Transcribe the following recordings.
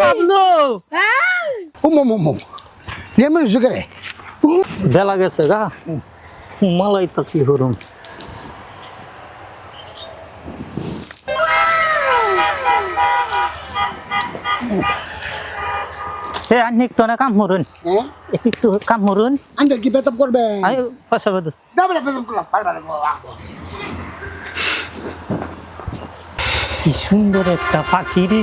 বাবলু উম উম উম Remal সুগারে বেলা গেছে গা মালাই তো কি এ না কাম একটু কাম কি বেতব করবে আই পাশা বাদুস ডাবলা বেতব করলাম পারবা না কি সুন্দর একটা পাখি রে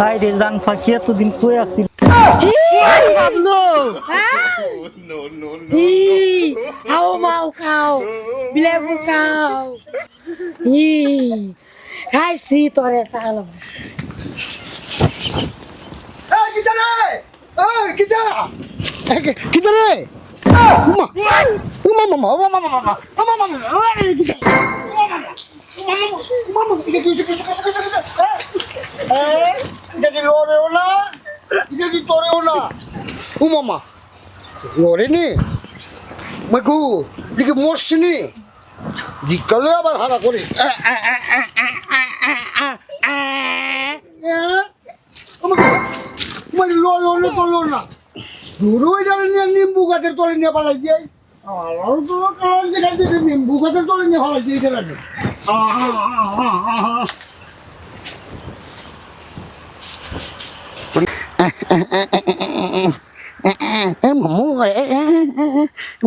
তাই রে জান পাখি এতদিন কই আছিল kau, bilevo kau. Ih, ai sim, tore fala. এই কিদারে এই কিদারে উমা উমা মামা উমা মামা মামা উমা মামা এই কিদা উমা মামা উমা মামা এটা কি mama. Ngore ni. Magu, dikit mors ni. Dikal ya bar hara না নিম্বু গাছের তলে নিয়ে পালাই যাই নিম্বু গাছের তলে নিয়ে পালাই যাই মামু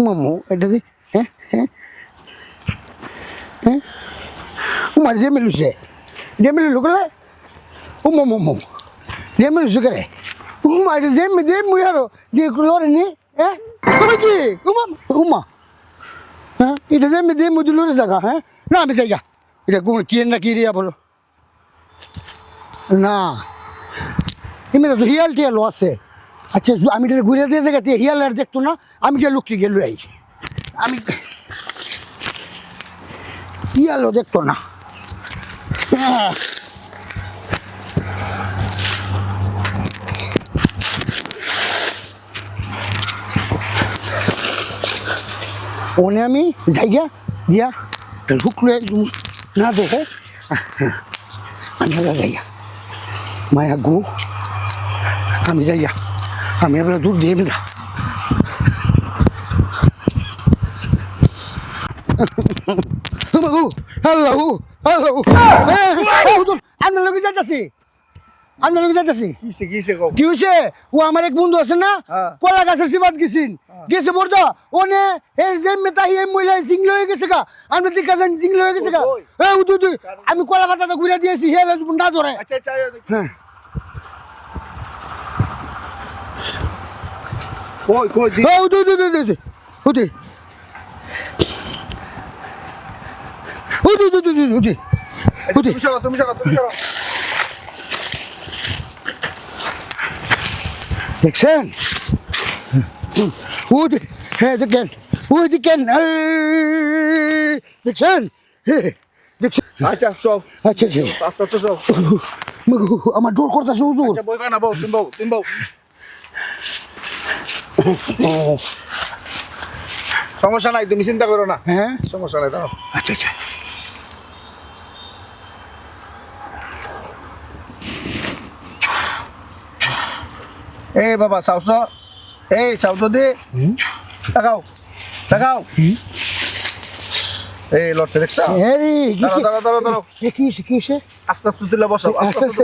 মামু, এটা দি উমার যে মেলুছে। যে মেলু লোকলে ও মামু মামু, যে মেলুছে করে উমা এটা যে যে মুই আরও, যে লরে নি হ্যাঁ কি? উমা উমা হ্যাঁ এটা যে যে মুই লরে জায়গা হ্যাঁ? না, আমি যাই এটা কোন কি না কি রিয়া বলো? না। এমনি তো হিয়াল টিয়াল আছে। আচ্ছা আমি এটা ঘুরে দিয়ে জায়গাতে হিয়াল আর দেখতো না, আমি যে লোকটি গেল আই আমি ইয়ালো দেখতো না। হ্যাঁ ওনে আমি যাইয়া দিয়া ঢুকলে না দেখে আমি এবার যাইয়া মায়া গু, আমি যাইয়া আমি আপনার দুধ দিয়ে না কি হয়েছে ও আমার এক বন্ধু আছে না? কলা গাছের সিবাদ গেছেন। গেছে বলতো ও নে যে মেতাহি এই মহিলা জিংল হয়ে গেছে গা। আমরা দেখা যান জিংল হয়ে গেছে গা। আমি কলা পাতাটা ঘুরে দিয়েছি হেলে Gooi, gooi die. Oh, doe, doe, doe, doe, doe. Hoe die? Hoe die, doe, doe, doe, doe, doe. Hm. Hoe die? Hoe die? Hoe die? Hoe die? সমস্যা নাই তুমি চিন্তা করো না। হ্যাঁ? সমস্যা নাই দাও আচ্ছা আচ্ছা। এ বাবা সাউস এই সাউস দে তাকাও তাকাও। এই লড়ছে দেখছ? হেরি কি দাঁড়াও দাঁড়াও দাঁড়াও দাঁড়াও। কি কি কি আস্তে আস্তে দিলে বসো আস্তে আস্তে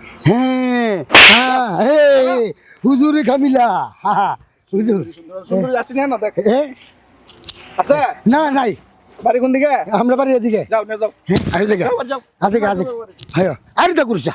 হ্যাঁ হ্যাঁ হুজুরে হা, হুজুর। সুন্দর আছি না না দেখ। আছে? না নাই। বাড়ি কোন দিকে? আমরা বাড়ি এদিকে। যাও না যাও। হ্যাঁ আছে যাও, যাও। আছে আছে হায় আরে দা করছা